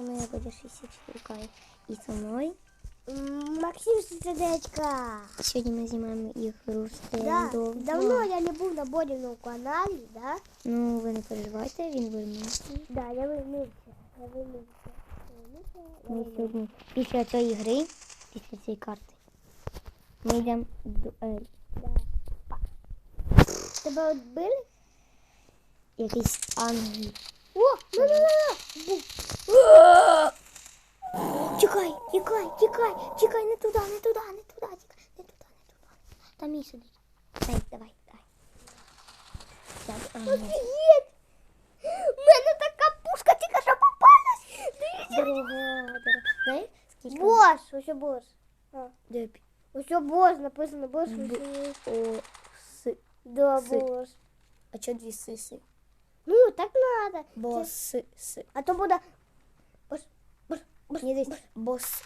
У меня будет 64 кай. И со мной. Максим Сердечко. Сегодня мы снимаем игру Да, стендов. давно я не був на Бодіному каналі, да? Ну, ви не переживайте, він вернувся. Да, я вернувся. Я вернувся. Я Ми вернувся. сьогодні після цієї гри, після цієї карти, ми йдемо в дуель. Да. Тебе от били? Якийсь ангел. О, ну, ну, ну, Тікай, тікай, тікай, тікай, не туди, не туди, не туди, тікай, не туди, не туди. Там і сидить. Дай, давай, давай. Так, ангел. Офігеть! У мене така пушка тільки що попалась. Дивіться. Дорога, дорога. Знаєш, скільки? Бос, ось бос. А, Депі. Ось бос, написано бос. Б- ось. О, с. Да, Си. бос. А чого дві сиси? Ну, так надо. Бо Це- с, с. А то буде бос, бос, бос, Ні, десь бос.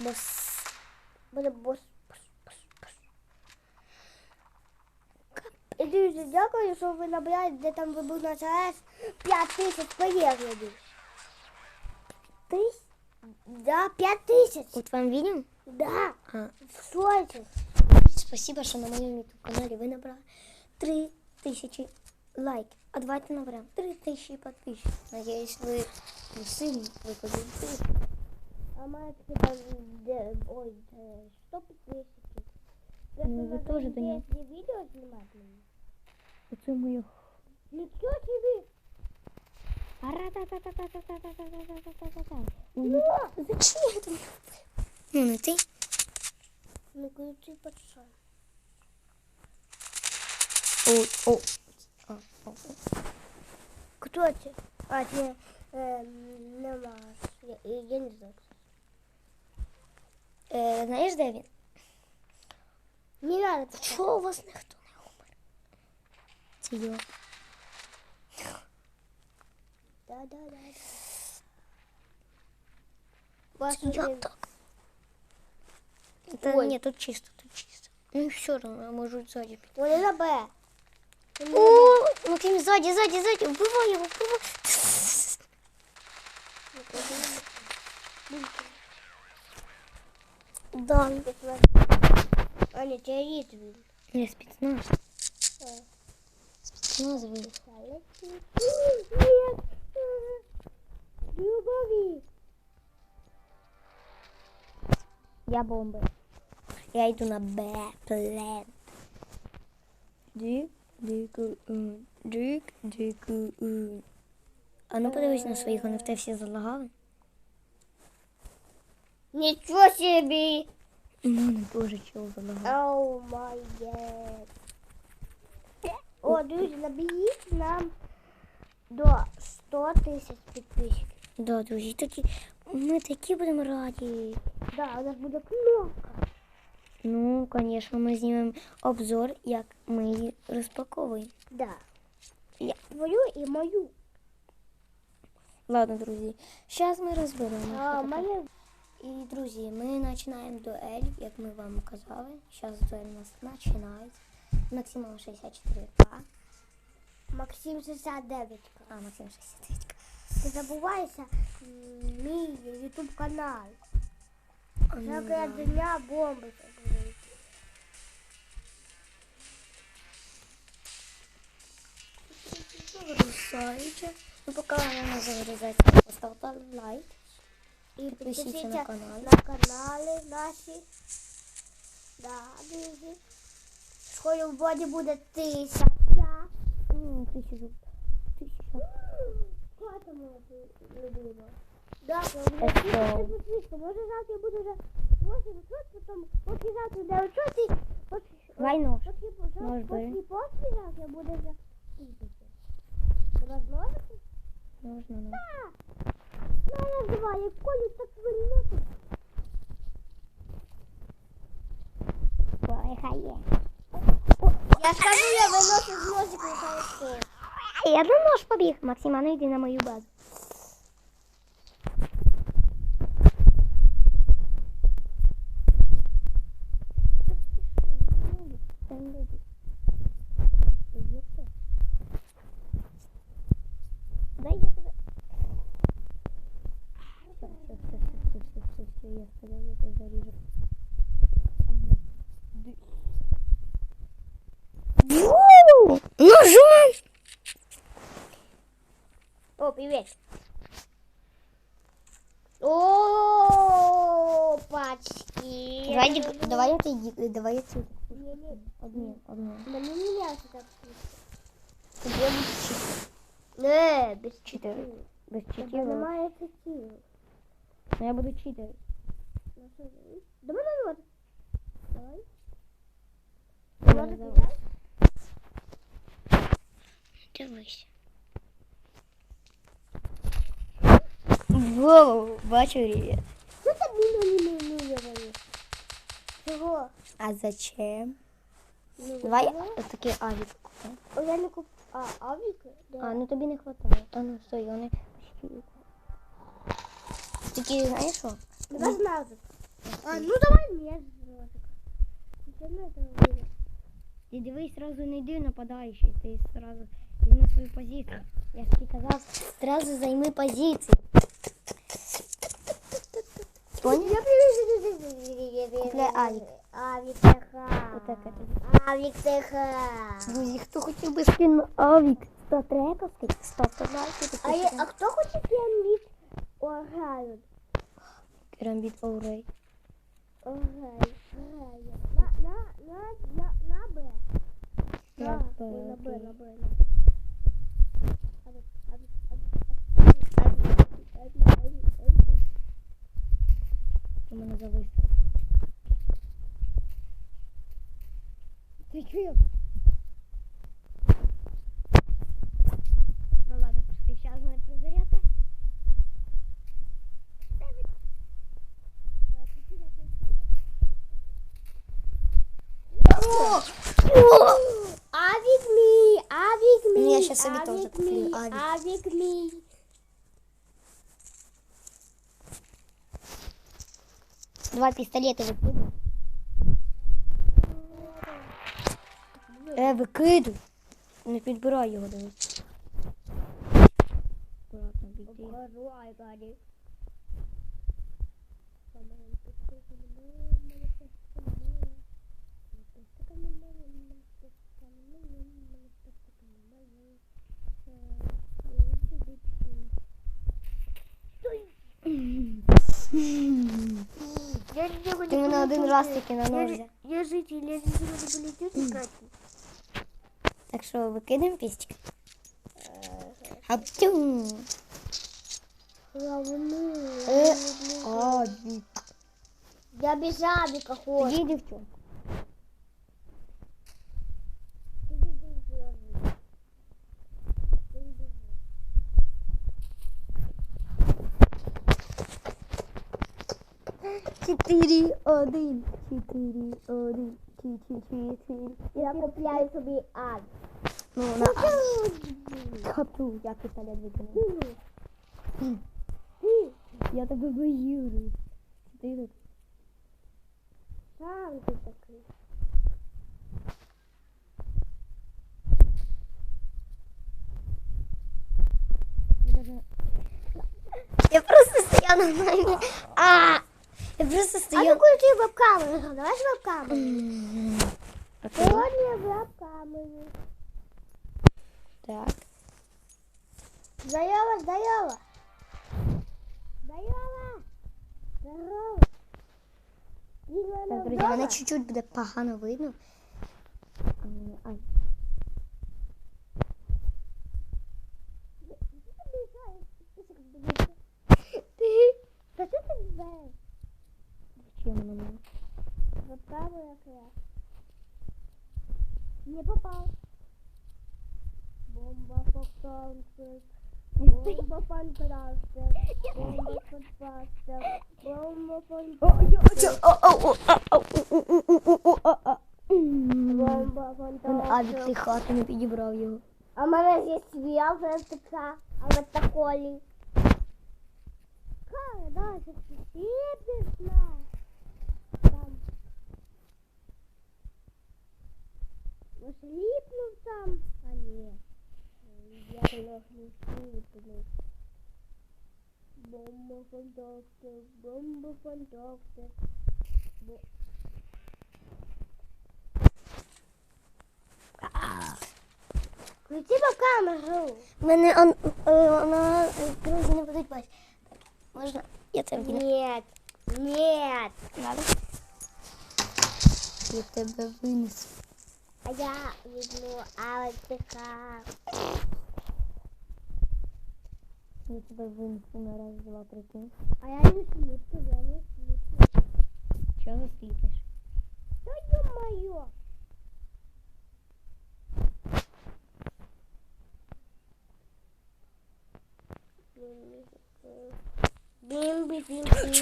Босс. Böyle босс. boss, boss, boss. Дуже дякую, що ви набираєте, де там ви був на ЧАЕС. 5 тисяч переглядів. Тисяч? Да, 5 тысяч. Вот вам видим? Да. А. В Спасибо, что на моем YouTube канале вы набрали 3000 лайк. А давайте наберем 3000 подписчиков. Надеюсь, вы плюсы выкладываете. А мальчики там... Ой, э, что подписчики? Ну, вы тоже да нет. Если видео снимать мне. Лицо мое. Лицо тебе. Ну! Ну, ну, зачем это? Ну, на ты. Ну, ключи подшел. О, о. А, о, о. Кто это? А, ты... Эм, не Я, я не знаю, Е, знаєш, де він? Не надо. писать. Чого у вас ніхто не умер? Це я. Да, да, да. да. Ваш Як один. так? Та Ой. ні, тут чисто, тут чисто. Ну все одно, я можу ззаді піти. Вони на Б. Вони на Б. О, Максим, ззаді, ззаді, ззаді, вбивай його, вбивай. Да. А, не, террорист, блин. Не спецназ. А. Спецназовий. Нет. Любови. Я бомба. Я йду на Б, плен. Дик, дик, дик, дик. А ну подивись на своїх, вони в тебе всі залагали. Ничего себе. У мене теж чого залагали. Оу май. О, друзі, наберіть нам до 100 тисяч підписчиків. Да, друзі, такі, ми такі будемо раді. Да, у нас буде кнопка. Ну, звісно, ми знімемо обзор, як ми її розпаковуємо. Да. Я. Твою і мою. Ладно, друзі, зараз ми розберемо. А, моя. І, друзі, ми починаємо дуель, як ми вам казали. Зараз дуель у нас починається. Максимум 64 к Максим 69. А, Максим 69 к Ти забуваєшся мій ютуб канал. А, Всяка да. дня бомби. Загрузаючи. Ну, поки вона загрузається, поставте лайк. І підпишіться на канал. на канали наші. Да, друзі. Скоро в воді буде тисяча. Тисяча. Тисяча. Хата моя любима. Да, підписка. Може завтра буде вже 8 потім поки завтра буде учити. Вайно. Поки поки завтра буде вже тисяча. Возможно? Можна, да. Давай, називає Колі так вильнути. Ой, хає. Я скажу, я виношу з ножик на холодку. А я на нож побіг. Максима, ну йди на мою базу. Thank you. привет. О, пачки. Давай, Дик, давай я тебе, давай я тебе. Не-не, Одну, одну. Мне не ясно так. Тобі буде чотири. Не, без Чотири. Без Тебе чотири. немає цитів. Ну я буду чотири. Давай на вот. Давай. Давай, Ложик давай. взял? Дивись. Воу, бачу рівень. Що тобі не мінує? Чого? А зачем? Ну, Давай чого? отакий авік купимо. О, я не куп... А, авік? Да. А, ну тобі не хватає. А ну стой, вони почти. Такі, знаєш що? Давай з ножик. А, ну давай мне з ножик. Це не це буде. Ти дивись, сразу не йди нападаючий, ти сразу візьми свою позицію. Я ж тобі казав, сразу займи позицію. Понял? Купляй авік. Авік ТХ. Отаке тобі. Авік ТХ. Друзі, хто хотів би скін Авік 100 трековський, ставте лайки. А, я, а хто хоче пірамід? Оргаю. Керамбіт Оурей. Оргаю. Оргаю. На, на, на, на, на Б. На На, Б, ой, на Б, окей. на Б. на Б. Авік, авік, авік, авік, авік, авік, авік, авік. У мене зависло. Ти Два пістолети викидуй. Е, викидуй. Не підбирай його, дивись. Аккуратно бійти. Обгорай, Гарі. Ты на один раз таки на ножі. Я житель, я не знаю, були Так що викидаємо пістик. Аптюм. Е, я без жабика хочу. Иди, девчонка. 4, 1, 4, 1, 4, 4. Я купляю собі ад. Ну, на ад. я як і талет викинув. Я тебе боюсь. Ты тут. Там ти такой. Я просто стояла на нами. А! Я просто А ну стояла. включи веб-камеру. Давай з веб-камерою. М, окей, Сьогодні веб-камеру. Так. Здорово, здорово. Здорово. Здорово. Він мене Так, друзі, вдома? мене чуть-чуть буде погано видно. А, Не попав. Бомба попався. Бомба фантастик. Бомба фантастик. Бомба фантастик. Бомба Мене Авік ти фантастик. хату не підібрав його. А в мене є свій така, а в такої. Кара, да, сейчас ты сидишь Может, липнув там? А нет. Я ног не слипнув. Бомба фантастик, бомба фантастик. Бо- Включи по камеру. Мене он, вона е, друзі не будуть бачити. Так, можна? Я це. Нет, нет. Надо? Я тебе винесу. А я візьму АВТК. Я тебе винесу на раз, два, прикинь. А я не сліплю, я не сліплю. Чого сліпиш? Та ё-моё. Бімбі, бімбі.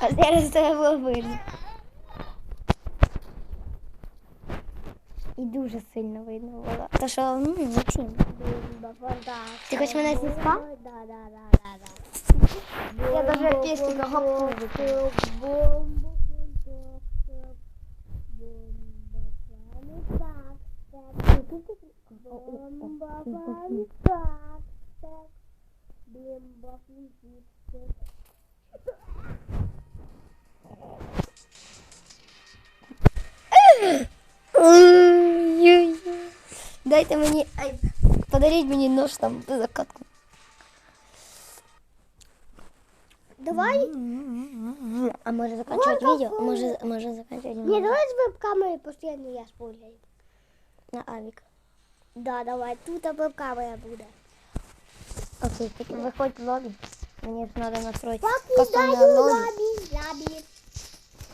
А зараз тебе було видно. І дуже сильно видно було. То що, ну, фантастик. Ти хоч мене зіспав? Да, да, да, да, да. Я даже песика гоп Бомба фантастик. Бомба фантастик. Бомба фантастик. Бомба фантастик. Ой-ой-ой. Дайте мені. Ай, подаріть мені нож там до закатку. Давай. А може заканчувати відео? А може, може заканчувати Не, відео? давай с веб-камерой постоянно я спойлерю. На авік. Да, давай, тут веб-камера будет. Окей, тільки виходь в лобі. Мені ж треба настроїти Покидаю кастомне лобі. лобби, лобби.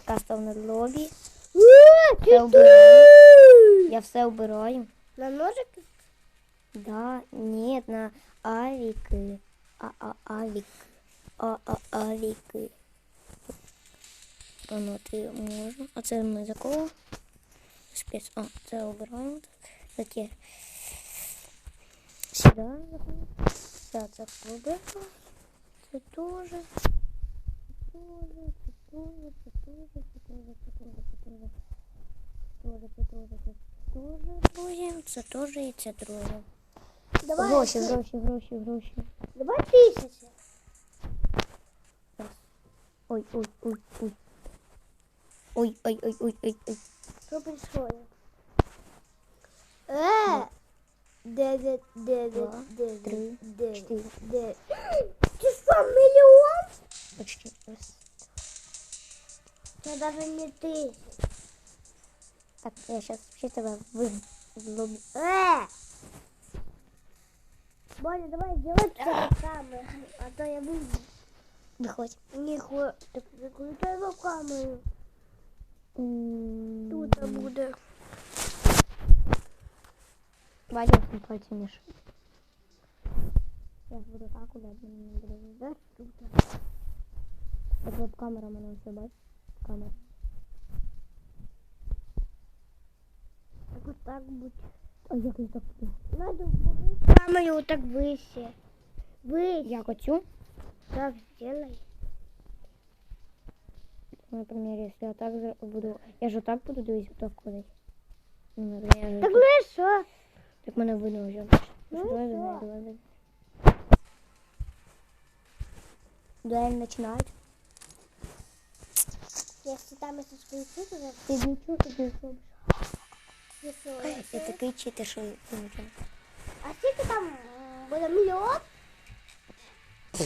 Кастомне лобі. Э, Все ты вбираю. Я все вбираю. На ножик? Да, нет, на авики. А, а, авик. А, а, авики. Воно ти можна. А це ми за кого? Спец. А, це обираємо. Таке. Сюди заходимо. Все, це побило. Це теж. Це теж, це теж, це теж, це теж, це теж, це теж. Тоже, це теж, це теж друзі. Це теж і це друзі. Давай, Гроші, ты- гроші, гроші, гроші. давай тысячу. Ой, ой, ой, ой. Ой, ой, ой, ой, ой, ой. Что происходит? Э! Девять, девять, Два, девять, три, девять, четыре. девять. Что, миллион? Почти. Это даже не ты. Так, я сейчас тебя вы. Э! Боня, давай делай это камеру, а то я выйду. Выходь. Не хо... Так камеру. М, Тут буде. Вадик не потянешь. Я буду так мені не буде видно. Тут. Так вот камера мене все бачить. Камера. Так вот так будет. А як я так буду? Надо убрать камеру вот так выше. Выше. Як оцю? Так сделай. Например, если я так буду... Я же так буду дивись, так ходить. Ну, например, я же Так ну и что? Так мене видно вже. Ну, Давай, давай, давай, давай Дуэль начинать. Если там если включить, то Ти нічого тобі зробиш. если... Я такий читер, що ти нічого. А сколько там м, было миллион?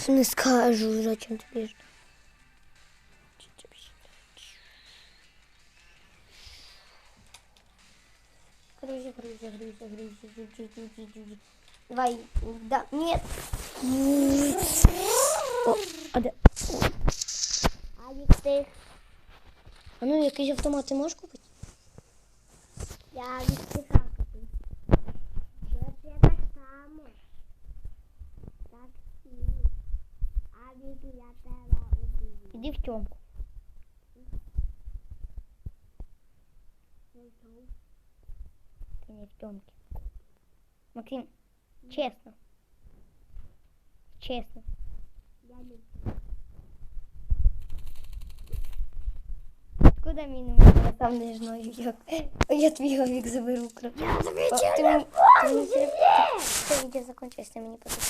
Не скажу, зачем тобі ж. Грузи, грузи, грузи, грузи, грузи, грузи, грузи. Давай, да, нет. А де? А від тих. А ну якийсь автомат ти можеш купити? Я від тих купив. Я так само. Так. А від я тебе убив. Іди в темку. Ты не в тёмке. Максим, честно. Честно. Я не Откуда номер? Я там не знаю як. Я твій вік заберу. Я тобі Це відео ти мені подобається.